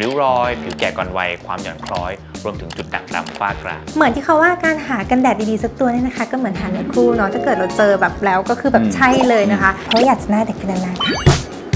ริ้วรอย ผิวแก่ก่อนวัย ความหย่อนคล้อย รวมถึงจุดด่างดำฝ้ากระเหมือนที่เขาว่าการหากันแดดดีๆสักตัวเนี่ยนะคะ ก็เหมือนหาเนื้อคู่เนาะถ้าเกิดเราเจอแบบแล้วก็คือแบบอืมใช่เลยนะคะ เพราะอยากจะหน้าเด็กกันนานๆค่ะ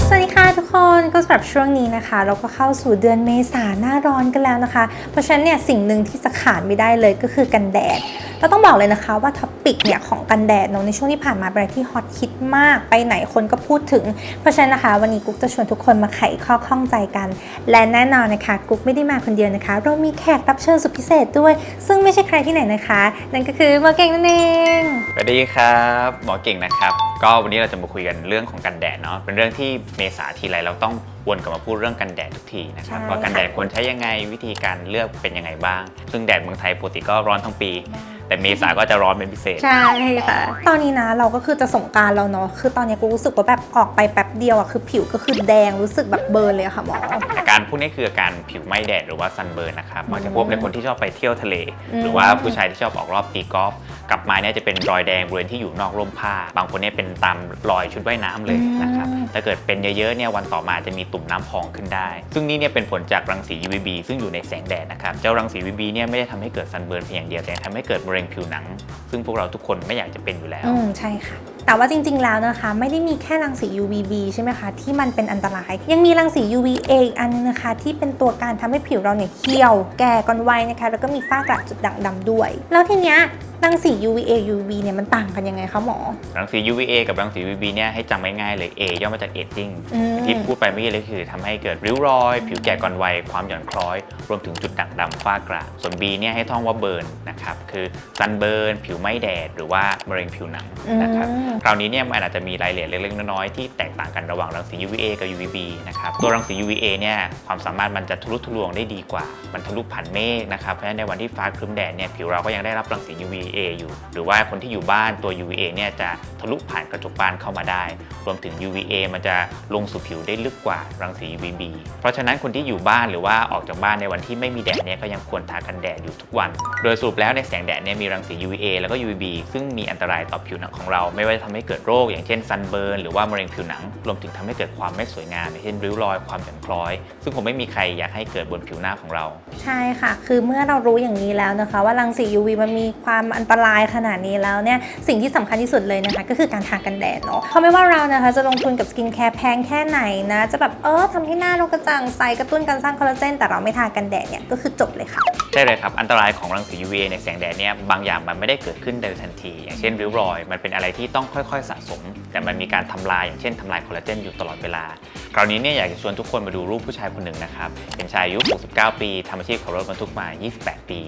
สวัสดีค่ะทุกคนก็สำหรับช่วงนี้นะคะ เราก็เข้าสู่เดือนเมษาหน้าร้อนกันแล้วนะคะ เพราะฉะนั้นเนี่ยสิ่งหนึ่งที่จะขาดไม่ได้เลยก็คือกันแดด เราต้องบอกเลยนะคะว่าท็อปปิกเนี่ยของกันแดดเนาะในช่วงที่ผ่านมาเป็นอะไรที่ฮอตฮิตมากไปไหนคนก็พูดถึง เพราะฉะนั้นนะคะวันนี้กุ๊กจะชวนทุกคนมาไขข้อข้องใจกัน และแน่นอนนะคะกุ๊กไม่ได้มาคนเดียวนะคะ เรามีแขกรับเชิญสุดพิเศษด้วย ซึ่งไม่ใช่ใครที่ไหนนะคะ นั่นก็คือหมอเก่งนั่นเองสวัสดีครับหมอเก่งนะครับ ก็วันนี้เราจะมาคุยกันเรื่องของกันแดดเนาะเป็นเรื่องที่เมษาทีไรเราต้องวนกลับมาพูดเรื่องกันแดดทุกทีนะครับใช่ว่ากันแดดควรใช้ยังไงวิธีการเลือกเป็นยังไงบ้าง ซึ่งแดดเมืองไทยปกติก็ร้อนทั้งปี แต่เมษาก็จะร้อนเป็นพิเศษ ใช่ค่ะ ตอนนี้นะเราก็คือจะสงกรารแล้วเนาะ คือตอนนี้กูรู้สึกว่าแบบออกไปแป๊บเดียวอะคือผิวก็คือแดงรู้สึกแบบเบิร์นเลยอะค่ะหมอ อาการพวกนี้คืออาการผิวไหม้แดดหรือว่าซันเบิร์นนะครับมักจะพบในคนที่ชอบไปเที่ยวทะเล อืม หรือว่าผู้ชายที่ชอบออกรอบตีกอล์ฟกลับมาเนี่ยจะเป็นรอยแดงบริเวณที่อยู่นอกร่มผ้า บางคนเนี่ยเป็นตามรอยชุดว่ายน้ำเลยนะครับถ้าเกิดเป็นเยอะๆเนี่ยวันต่อมาจะมีตุ่มน้ำพองขึ้นได้ ซึ่งนี่เนี่ยเป็นผลจากรังสี UVB ซึ่งอยู่ในแสงแดดนะครับเจ้ารังสี UVB เนี่ยไม่ได้ทำให้เกิดซันเบิร์นเพียงอย่างเดียวแต่ทำให้เกิดมะเร็งผิวหนัง ซึ่งพวกเราทุกคนไม่อยากจะเป็นอยู่แล้ว อืมใช่ค่ะ แต่ว่าจริงๆแล้วนะคะ ไม่ได้มีแค่รังสี UVB ใช่ไหมคะ ที่มันเป็นอันตราย ยังมีรังสี UVA อีกอันนึงนะคะ ที่เป็นตัวการทำให้ผิวเราเนี่ยเหี่ยว แก่ก่อนวัยนะคะ แล้วก็มีฝ้ากระจุดด่างดำด้วย แล้วทีเนี้ย รังสี UVA UVB เนี่ยมันต่างกันยังไงคะหมอ รังสี UVA กับรังสี UVB เนี่ยให้จำง่ายๆเลย A ย่อมาจาก aging อืม ที่พูดไปเมื่อกี้เลยคือทำให้เกิดริ้วรอย ผิวแก่ก่อนวัย ความหย่อนคล้อย รวมถึงจุดด่างดำฝ้ากระส่วน B เนี่ยให้ท่องว่าเบิร์นนะครับ คือซันเบิร์น ผิวไหม้แดด หรือว่ามะเร็งผิวหนังนะครับ อืม คราวนี้เนี่ยมันอาจจะมีรายละเอียดเล็กๆน้อยๆที่แตกต่างกันระหว่างรังสี UVA กับ UVB นะครับ ตัวรังสี UVA เนี่ยความสามารถมันจะทะลุทะลวงได้ดีกว่า มันทะลุผ่านเมฆนะครับ เพราะฉะนั้นในวันที่ฟ้าครึ้มแดดเนี่ยผิวเราก็ยังได้รับรังสี UVA อยู่ หรือว่าคนที่อยู่บ้านตัว UVA เนี่ยจะทะลุผ่านกระจกบ้านเข้ามาได้ รวมถึง UVA มันจะลงสู่ผิวได้ลึกกว่ารังสี UVB เพราะฉะนั้นคนที่อยู่บ้านหรือว่าออกจากบ้านในวันที่ไม่มีแดดเนี่ยก็ยังควรทากันแดดอยู่ทุกวัน โดยสรุปแล้วในแสงแดดเนี่ยมีรังสี UVA แล้วก็ UVB ซึ่งมีอันตรายต่อผิวหนังของเรา ไม่ว่าจะทำให้เกิดโรค อย่างเช่นซันเบิร์นหรือว่ามะเร็งผิวหนัง รวมถึงทำให้เกิดความไม่สวยงามอย่างเช่นริ้วรอยความหย่อนคล้อย ซึ่งผมไม่มีใครอยากให้เกิดบนผิวหน้าของเรา ใช่ค่ะ คือเมื่อเรารู้อย่างนี้แล้วนะคะ ว่ารังสี UV มันมีความอันันตรายขนาดนี้แล้วเนี่ยสิ่งที่สำคัญที่สุดเลยนะคะก็คือการทากันแดดเนาะเพราะไม่ว่าเรานะคะจะลงทุนกับสกินแคร์แพงแค่ไหนนะจะแบบเออทำให้หน้าเรากระจ่างใสกระตุ้นการสร้างคอลลาเจนแต่เราไม่ทากันแดดเนี่ยก็คือจบเลยค่ะใช่เลยครับ อันตรายของรังสี UVA ในแสงแดดเนี่ยบางอย่างมันไม่ได้เกิดขึ้นโดยทันที อย่างเช่นริ้วรอย มันเป็นอะไรที่ต้องค่อยๆ สะสม แต่มันมีการทำลายอย่างเช่นทำลายคอลลาเจนอยู่ตลอดเวลา คราวนี้เนี่ยอยากจะชวนทุกคนมาดูรูปผู้ชายคนหนึ่งนะครับ เป็นชายอายุ 69 ปีทำอาชีพขับรถบรรทุกมา 28 ปี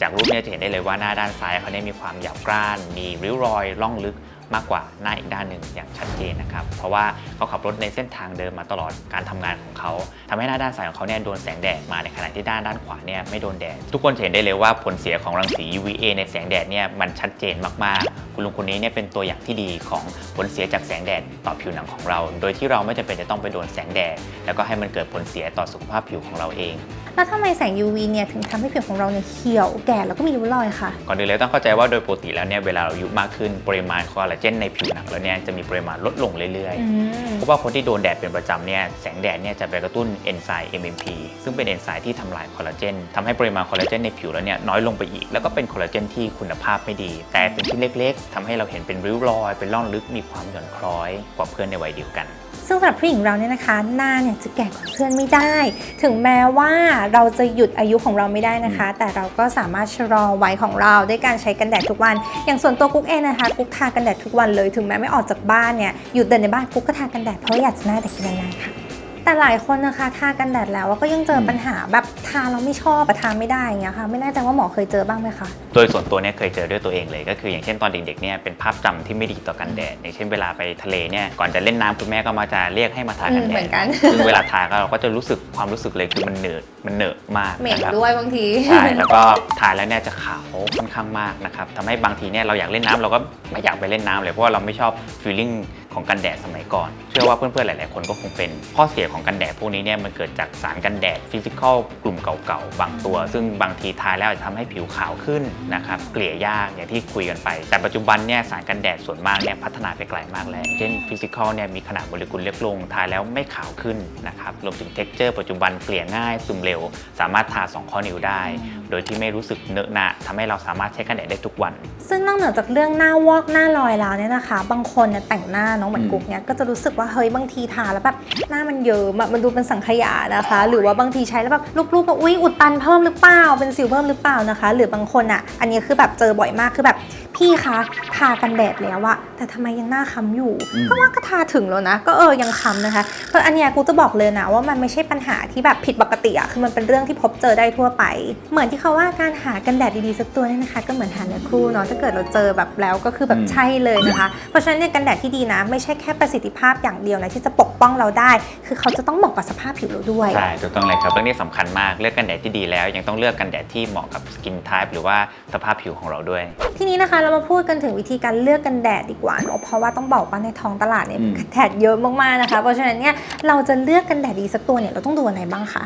จากรูปเนี้จะเห็นได้เลยว่าหน้าด้านซ้ายเขาเนี่ยมีความหยาบกร้าน มีริ้วรอยล่องลึก มากกว่าหน้าอีกด้านหนึ่งอย่างชัดเจนนะครับ เพราะว่าเขาขับรถในเส้นทางเดิมมาตลอดการทำงานของเขาทำให้หน้าด้านซ้ายของเขาเนี่ยโดนแสงแดดมาในขณะที่ด้านด้านขวาเนี่ยไม่โดนแดด ทุกคนจะเห็นได้เลยว่าผลเสียของรังสี UVA ในแสงแดดเนี่ยมันชัดเจนมากๆ คุณลุงคนนี้เนี่ยเป็นตัวอย่างที่ดีของผลเสียจากแสงแดดต่อผิวหนังของเรา โดยที่เราไม่จำเป็นจะต้องไปโดนแสงแดดแล้วก็ให้มันเกิดผลเสียต่อสุขภาพผิวของเราเองแล้วทำไมแสง UV เนี่ยถึงทำให้ผิวของเราเนี่ยเหี่ยวแก่แล้วก็มีริ้วรอยค่ะ ก่อนอื่นเลยต้องเข้าใจว่าโดยปกติแล้วเนี่ยเวลาเราอายุมากขึ้นปริมาณคอลลาเจนในผิวหนังเราเนี่ยจะมีปริมาณลดลงเรื่อยๆอืมเพราะว่าคนที่โดนแดดเป็นประจำเนี่ยแสงแดดเนี่ยจะไปกระตุ้นเอนไซม์ MMP ซึ่งเป็นเอนไซม์ที่ทำลายคอลลาเจนทำให้ปริมาณคอลลาเจนในผิวแล้วเนี่ยน้อยลงไปอีก แล้วก็เป็นคอลลาเจนที่คุณภาพไม่ดี แต่เป็นชิ้นเล็ก ๆทำให้เราเห็นเป็นริ้วรอย เป็นร่องลึกมีความหย่อนคล้อยกว่าเพื่อนในวัยเดียวกันซึ่งสำหรับผู้หญิงเราเนี่ยนะคะ หน้าเนี่ยจะแก่กว่าเพื่อนไม่ได้ ถึงแม้ว่าเราจะหยุดอายุของเราไม่ได้นะคะ แต่เราก็สามารถชะลอวัยของเราด้วยการใช้กันแดดทุกวัน อย่างส่วนตัวกุ๊กเองนะคะกุ๊กทากันแดดทุกวันเลย ถึงแม้ไม่ออกจากบ้านเนี่ยหยุดเดินในบ้านกุ๊กก็ทากันแดดเพราะอยากจะหน้าเด็กนานๆค่ะ แต่หลายคนนะคะทากันแดดแล้วก็ยังเจอปัญหาแบบทาแล้วไม่ชอบอะทาไม่ได้อย่างเงี้ยค่ะ ไม่แน่ใจว่าหมอเคยเจอบ้างไหมคะ โดยส่วนตัวเนี่ยเคยเจอด้วยตัวเองเลยก็คือ อย่างเช่นตอนเด็กๆเนี่ยเป็นภาพจำที่ไม่ดีต่อกันแดดอย่างเช่นเวลาไปทะเลเนี่ยก่อนจะเล่นน้ำคุณแม่ก็มาจะเรียกให้มาทากันอืมแดเหมืดอนกันซึ่งเวลาทาก็เราก็จะรู้สึกความรู้สึกเลยคือมันเหนอะมันเหนอะมากเหม็นนะครับด้วยบางทีใช่แล้วก็ทานแล้วเนี่ยจะขาวค่อนข้างมากนะครับทำให้บางทีเนี่ยเราอยากเล่นน้ำเราก็ไม่อยากไปเล่นน้ำเลยเพราะว่าเราไม่ชอบฟีลลิ่ง ของกันแดดสมัยก่อน เชื่อว่าเพื่อนๆหลาย ๆ คนก็คงเป็นข้อเสียของกันแดดพวกนี้เนี่ยมันเกิดจากสารกันแดดฟิสิกอลกลุ่มเก่าๆ บางตัว ซึ่งบางทีทาแล้วอาจจะทำให้ผิวขาวขึ้นนะครับเกลี่ยยากอย่างที่คุยกันไป แต่ปัจจุบันเนี่ยสารกันแดดส่วนมากเนี่ยพัฒนาไปไกลมากแล้ว เช่นฟิสิกอลเนี่ยมีขนาดโมเลกุลเล็กลงทาแล้วไม่ขาวขึ้นนะครับรวมถึงเท็กเจอร์ปัจจุบันเกลี่ยง่ายซึมเร็ว สามารถทาสองข้อนิ้วได้ โดยที่ไม่รู้สึกเหนอะหนะทำให้เราสามารถใช้กันแดดได้ทุกวัน ซึ่งนอกเหนือจากเรื่องหน้าวอกหน้าลอยแล้วเนี่ยนะคะ บางคนเนี่ยแต่งหน้าเน้องเหมือนอืมกุ๊กเนี่ยก็จะรู้สึกว่าเฮ้ยบางทีทาแล้วแบบหน้ามันเยิ้มอะมันดูเป็นสังขยานะคะ หรือว่าบางทีใช้แล้วแบบรูปๆแบบอุ้ยอุดตันเพิ่มหรือเปล่าเป็นสิวเพิ่มหรือเปล่านะคะ หรือบางคนอะอันนี้คือแบบเจอบ่อยมากคือแบบพี่คะทากันแดดแล้วอะแต่ทำไมยังหน้าค้ำอยู่อืมก็ว่าก็ทาถึงแล้วนะ ก็เออยังค้ำนะคะเพราะอันเนี้ยกูจะบอกเลยนะว่ามันไม่ใช่ปัญหาที่แบบผิดปกติอะคือมันเป็นเรื่องที่พบเจอได้ทั่วไป เหมือนที่เขาว่าการหากันแดดดีๆสักตัวเนี่ยนะคะ ก็เหมือนหาเนื้อคู่เนาะถ้าเกิดเราเจอแบบแล้วก็คือแบบอืมใช่เลยนะคะ เพราะฉะนั้นเนี่ยกันแดดที่ดีนะ ไม่ใช่แค่ประสิทธิภาพอย่างเดียวนะที่จะปกป้องเราได้ คือเขาจะต้องเหมาะกับสภาพผิวเราด้วยใช่ถูกต้องเลยครับเรื่องนี้สำคัญมากเลือกกันแดดที่ดีแล้ว ยังต้องเลือกกันแดดที่เหมาะกับสกินไทป์หรือว่าสภาพผิวของเราด้วย ทีนี้นะคะเรามาพูดกันถึงวิธีการเลือกกันแดดดีกว่าเนาะเพราะว่าต้องบอกว่าในท้องตลาดเนี่ยอืมกันแดดเยอะมากๆนะคะ เพราะฉะนั้นเนี่ยเราจะเลือกกันแดดดีสักตัวเนี่ยเราต้องดูอะไรบ้างคะ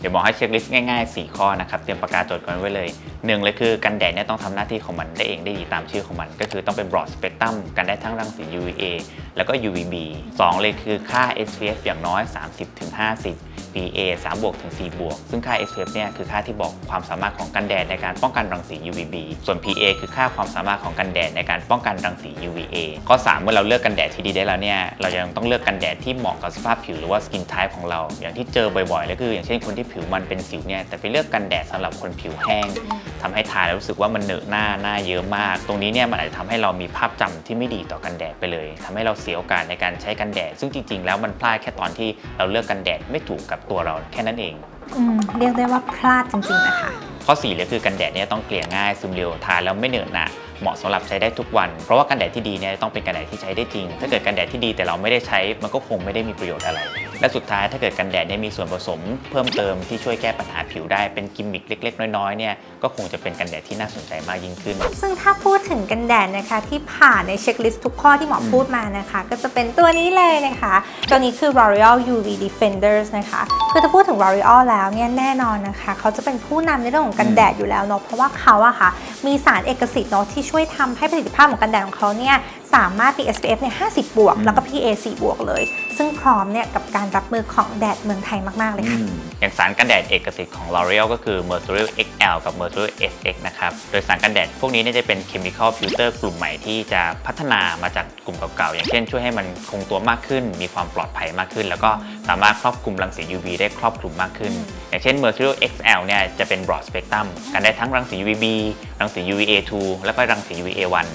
เดี๋ยวบอกให้เช็คลิสต์ง่ายๆ 4 ข้อนะครับเตรียมปากกาจดกันไว้เลยหนึ่งเลยคือกันแดดเนี่ยต้องทำหน้าที่ของมันได้เองได้ดีตามชื่อของมัน ก็คือต้องเป็น broad spectrum กันได้ทั้งรังสี UVA แล้วก็ UVB 2เลยคือค่า SPF อย่างน้อย 30-50 PA 3บวกถึง4บวกซึ่งค่า SPF เนี่ยคือค่าที่บอกความสามารถของกันแดดในการป้องกันรังสี UVB ส่วน PA คือค่าความสามารถของกันแดดในการป้องกันรังสี UVA ข้อ 3 เมื่อเราเลือกกันแดดที่ดีได้แล้วเนี่ยเรายังต้องเลือกกันแดดที่เหมาะกับสภาพผิวหรือว่าสกินไทป์ของเรา อย่างที่เจอบ่อยๆแล้วคือ อย่างเช่นคนที่ผิวมันเป็นสิวเนี่ยแต่ไปเลือกกันแดดสำหรับคนผิวแห้งทำให้ทาแล้วรู้สึกว่ามันเหนอะหน้าหน้าเยอะมาก ตรงนี้เนี่ยมันอาจจะทำให้เรามีภาพจำที่ไม่ดีต่อกันแดดไปเลยทำให้เราเสียโอกาสในการใช้กันแดด ซึ่งจริง ๆ แล้วมันพลาดแค่ตอนที่เราเลือกกันแดดไม่ถูกกับตัวเราแค่นั้นเองอเรียกได้ว่าพลาดจริงๆนะคะข้อ4เลยคือกันแดดเนี่ยต้องเกลี่ยง่ายซึมเร็วทาแล้วไม่เหนอะหนะเหมาะสำหรับใช้ได้ทุกวัน เพราะว่ากันแดดที่ดีเนี่ยต้องเป็นกันแดดที่ใช้ได้จริง ถ้าเกิดกันแดดที่ดีแต่เราไม่ได้ใช้มันก็คงไม่ได้มีประโยชน์อะไร และสุดท้ายถ้าเกิดกันแดดเนี่ยมีส่วนผสม เพิ่มเติมที่ช่วยแก้ปัญหาผิวได้เป็นกิมมิคเล็ก ๆ น้อยๆเนี่ยก็คงจะเป็นกันแดดที่น่าสนใจมากยิ่งขึ้น ซึ่งถ้าพูดถึงกันแดดนะคะที่ผ่านในเช็คลิสต์ทุกข้อที่หมอพูดมานะคะ ก็จะเป็นตัวนี้เลยนะคะตัวนี้คือ L'Oreal UV Defenders นะคะคือถ้าพูดถึง L'Oreal แล้วเนี่ยแน่นอนนะคะ เขาจะเป็นผู้นำในเรื่องของกันแดดอยู่แล้วเนาะเพราะว่าเขาอะค่ะมีสารเอกสิทธิ์เนาะที่ช่วยทำให้ประสิทธิภาพของกันแดดของเขาเนี่ย สามารถมี SPF เนี่ย50 บวก แล้วก็ PA 4บวกเลย ซึ่งพร้อมเนี่ยกับการรับมือของแดดเมืองไทยมาก ๆ เลยค่ะ อย่างสารกันแดดเอกสิทธิ์ของ L'Oreal ก็คือ Mercurial XL กับ Mercurial SX นะครับ โดยสารกันแดดพวกนี้เนี่ยจะเป็น chemical filter กลุ่มใหม่ที่จะพัฒนามาจากกลุ่มเก่าๆ อย่างเช่นช่วยให้มันคงตัวมากขึ้น มีความปลอดภัยมากขึ้น แล้วก็สามารถครอบคลุมรังสี UV ได้ครอบคลุมมากขึ้น อย่างเช่น Mercurial XL เนี่ยจะเป็น broad spectrum กันได้ทั้งรังสี UVB รังสี UVA2 แล้วก็รังสี UVA1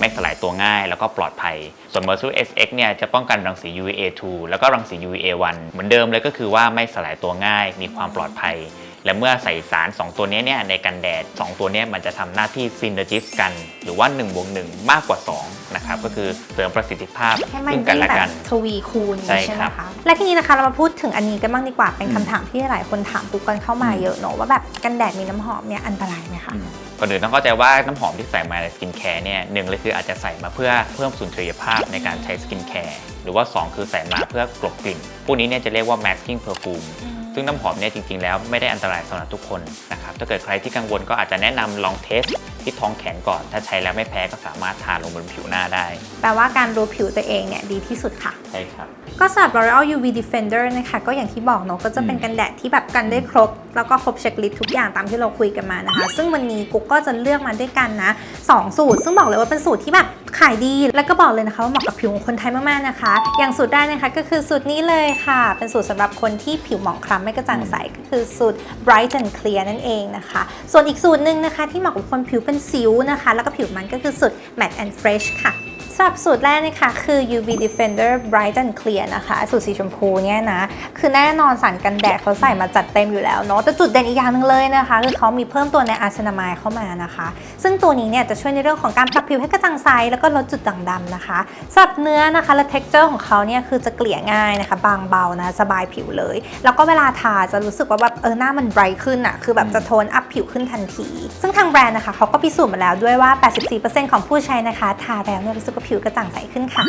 ไม่สลายตัวง่าย แล้วก็ปลอดภัย ส่วน Mercury SX เนี่ยจะป้องกันรังสี UVA2 แล้วก็รังสี UVA1 เหมือนเดิมเลยก็คือว่าไม่สลายตัวง่าย มีความปลอดภัย และเมื่อใส่สาร 2 ตัวนี้เนี่ยในกันแดด 2 ตัวนี้มันจะทำหน้าที่ซินเนอร์จิสกัน หรือว่า1บวก1มากกว่า 2 นะครับก็คือเสริมประสิทธิภาพให้มันซึ่งกัยิ่นงและแบกับนทวีคูณใช่ใช่ไหคมรับคะและทีนี้นะคะเรามาพูดถึงอันนี้กันบ้างดีกว่าเป็นอืมคำถามที่หลายคนถามปุ๊กกันเข้ามาเยอะเนอะว่าแบบกันแดดมีน้ำหอมเนี่ยอันตรายไหมคะ ก่อนอื่นต้องเข้าใจว่าน้ำหอมที่ใส่มาในสกินแคร์เนี่ยหนึ่งเลยคืออาจจะใส่มาเพื่อเพิ่มสุนทรียภาพในการใช้สกินแคร์หรือว่า 2 คือใส่มาเพื่อกลบกลิ่น พวกนี้เนี่ยจะเรียกว่า masking perfume ซึ่งน้ำหอมเนี่ยจริงๆแล้วไม่ได้อันตรายสำหรับทุกคนนะครับถ้าเกิดใครที่กังวลก็อาจจะแนะนำลองเทสที่ท้องแขนก่อน ถ้าใช้แล้วไม่แพ้ก็สามารถทาลงบนผิวหน้าได้ แปลว่าการรู้ผิวตัวเองเนี่ยดีที่สุดค่ะ ใช่ครับ ก็สำหรับ L'Oreal UV Defender นะคะ ก็อย่างที่บอกเนอะก็จะเป็นกันแดดที่แบบกันได้ครบ แล้วก็ครบเช็คลิสต์ทุกอย่างตามที่เราคุยกันมานะคะ ซึ่งวันนี้กุ๊กก็จะเลือกมาด้วยกันนะ2สูตร ซึ่งบอกเลยว่าเป็นสูตรที่แบบขายดี แล้วก็บอกเลยนะคะว่าเหมาะกับผิวของคนไทยมากๆนะคะ อย่างสูตรแรกนะคะก็คือสูตรนี้เลยค่ะ เป็นสูตรสำหรับคนที่ผิวหมองคล้ำไม่กระจ่างใสก็คือสูตร Bright and Clear นั่นเองนะคะ ส่วนอีกสูตรหนึ่งนะคะที่เหมาะกับคนผิวเป็นสิวนะคะ แล้วก็ผิวมันก็คือสุด Matte and Fresh ค่ะ สำหรับสูตรแรกนะคะคือ UV Defender Bright and Clear นะคะสูตรสีชมพูเนี่ยนะ คือแน่นอนสารกันแดดเขาใส่มาจัดเต็มอยู่แล้วเนาะแต่จุดเด่นอีกอย่างหนึ่งเลยนะคะ คือเขามีเพิ่มตัวในอาร์เซนามายเข้ามานะคะ ซึ่งตัวนี้เนี่ยจะช่วยในเรื่องของการปรับผิวให้กระจ่างใสแล้วก็ลดจุดด่างดำนะคะสำหรับเนื้อนะคะและ texture ของเขาเนี่ยคือจะเกลี่ยง่ายนะคะ บางเบานะสบายผิวเลย แล้วก็เวลาทาจะรู้สึกว่าแบบเออหน้ามันไบรท์ขึ้นอะคือแบบจะโทนอัพผิวขึ้นทันที ซึ่งทางแบรนด์นะคะเขาก็พิสูจน์มาแล้วด้วยว่า 84%ของผู้ใช้นะคะทาแล้วเนี่ยรู้สึกว่าผิวกระจ่างใสขึ้นค่ะ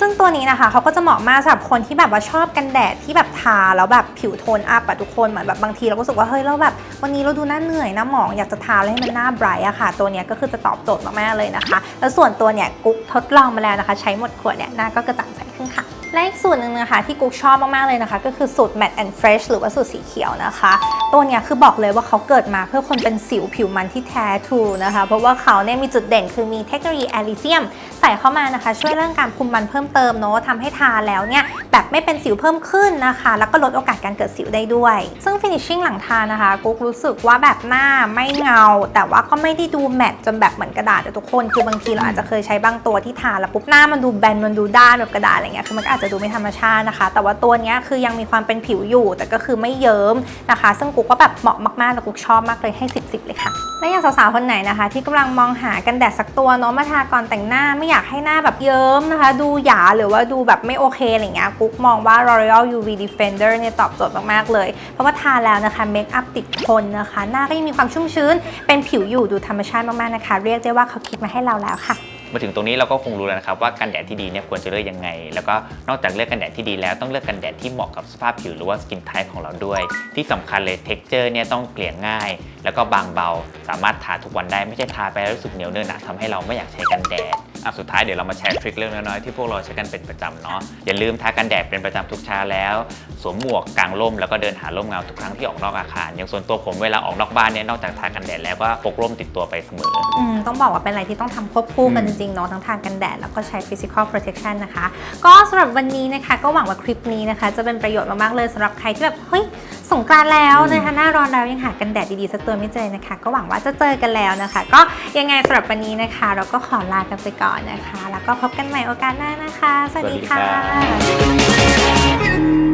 ซึ่งตัวนี้นะคะเขาก็จะเหมาะมากสำหรับคนที่แบบว่าชอบกันแดดที่แบบทาแล้วแบบผิวโทนอัพอะทุกคนเหมือนแบบบางทีเราก็รู้สึกว่าเฮ้ยเราแบบ วันนี้เราดูหน้าเหนื่อยหน้าหมองอยากจะทาแล้วให้มันหน้าไบรท์อะค่ะ ตัวนี้ก็คือจะตอบโจทย์มากๆเลยนะคะ แล้วส่วนตัวเนี่ยกุ๊กทดลองมาแล้วนะคะ ใช้หมดขวดเนี่ยหน้าก็กระจ่างใส ขึ้นค่ะ และอีกสูตรหนึ่งนะคะที่กุ๊กชอบมากๆเลยนะคะ ก็คือสูตร Matte and Fresh หรือว่าสูตรสีเขียวนะคะ ตัวเนี้ยคือบอกเลยว่าเขาเกิดมาเพื่อคนเป็นสิวผิวมันที่แท้ทรูนะคะ เพราะว่าเขาเนี่ยมีจุดเด่นคือมีเทคโนโลยีแอลิเซียมใส่เข้ามานะคะ ช่วยเรื่องการคุมมันเพิ่มเติมเนาะทำให้ทาแล้วเนี่ยแบบไม่เป็นสิวเพิ่มขึ้นนะคะ แล้วก็ลดโอกาสการเกิดสิวได้ด้วย ซึ่งฟินิชชิ่งหลังทานะคะกุ๊กรู้สึกว่าแบบหน้าไม่เงา แต่ว่าก็ไม่ได้ดูแมตต์จนแบบเหมือนกระดาษแต่ทุกคนคือบางทีเราอาจจะเคยใช้บางตัวที่ทาแล้วปุ๊บหน้ามันดูแบนมันดูด้านแบบกระดาษอะไรเงี้ยคือมันก็อาจจะดูไม่ธรรมชาตินะคะ แต่ว่าตัวเนี้ยคือยังมีความเป็นผิวอยู่ แต่ก็คือไม่เยิ้มนะคะ ซึ่งกุ๊กก็แบบเหมาะมากๆแล้วกุ๊กชอบมากเลยให้ 10 10 เลยค่ะ และอย่างสาวๆคนไหนนะคะ ที่กำลังมองหากันแดดสักตัวเนาะมาทาก่อนแต่งหน้าไม่อยากให้หน้าแบบเยิ้มนะคะ ดูหยาหรือว่าดูแบบไม่โอเคอะไรเงี้ยกุ๊กมองว่า L'Oreal UV Defender เนี่ยตอบโจทย์มากๆเลย เพราะว่าทาแล้วนะคะเมคอัพติดทนนะคะ หน้าก็ยังมีความชุ่มชื้น เป็นผิวอยู่ดูธรรมชาติมากๆนะคะ เรียกได้ว่าเขาคิดมาให้เราแล้วค่ะ มาถึงตรงนี้เราก็คงรู้แล้วนะครับว่ากันแดดที่ดีเนี่ยควรจะเลือกยังไง แล้วก็นอกจากเลือกกันแดดที่ดีแล้วต้องเลือกกันแดดที่เหมาะกับสภาพผิวหรือว่าสกินไทป์ของเราด้วย ที่สำคัญเลยเท็กเจอร์เนี่ยต้องเกลี่ยง่าย แล้วก็บางเบา สามารถทาทุกวันได้ไม่ใช่ทาไปแล้วรู้สึกเหนียวเนินหนะทำให้เราไม่อยากใช้กันแดดอะสุดท้ายเดี๋ยวเรามาแชร์ทริคเรื่องน้อยๆที่พวกเราใช้กันเป็นประจำเนาะอย่าลืมทากันแดดเป็นประจำทุกเช้าแล้ว สวมหมวกกางร่มแล้วก็เดินหาร่มเงาทุกครั้งที่ออกนอกอาคารอย่างส่วนตัวผมเวลาออกนอกบ้านเนี่ยนอกจากทากันแดดแล้วก็พกร่มติดตัวไปเสมออืมต้องบอกว่าเป็นอะไรที่ต้องทำควบคู่กันอืจมริงๆเนาะทั้งทางกันแดดแล้วก็ใช้ physical protection นะคะ ก็สำหรับวันนี้นะคะ ก็หวังว่าคลิปนี้นะคะ จะเป็นประโยชน์มากๆเลยสำหรับใครที่แบบเฮ้ยสงกรานต์แล้วนะคะหน้าร้อนแล้วยังหากันแดดดีๆสักตัวไม่เจอนะคะ ก็หวังว่าจะเจอกันแล้วนะคะ ก็ยังไงสำหรับวันนี้นะคะ เราก็ขอลากันไปก่อนนะคะ แล้วก็พบกันใหม่โอกาสหน้านะคะ สวัสดีสวัสดีค่ะครับ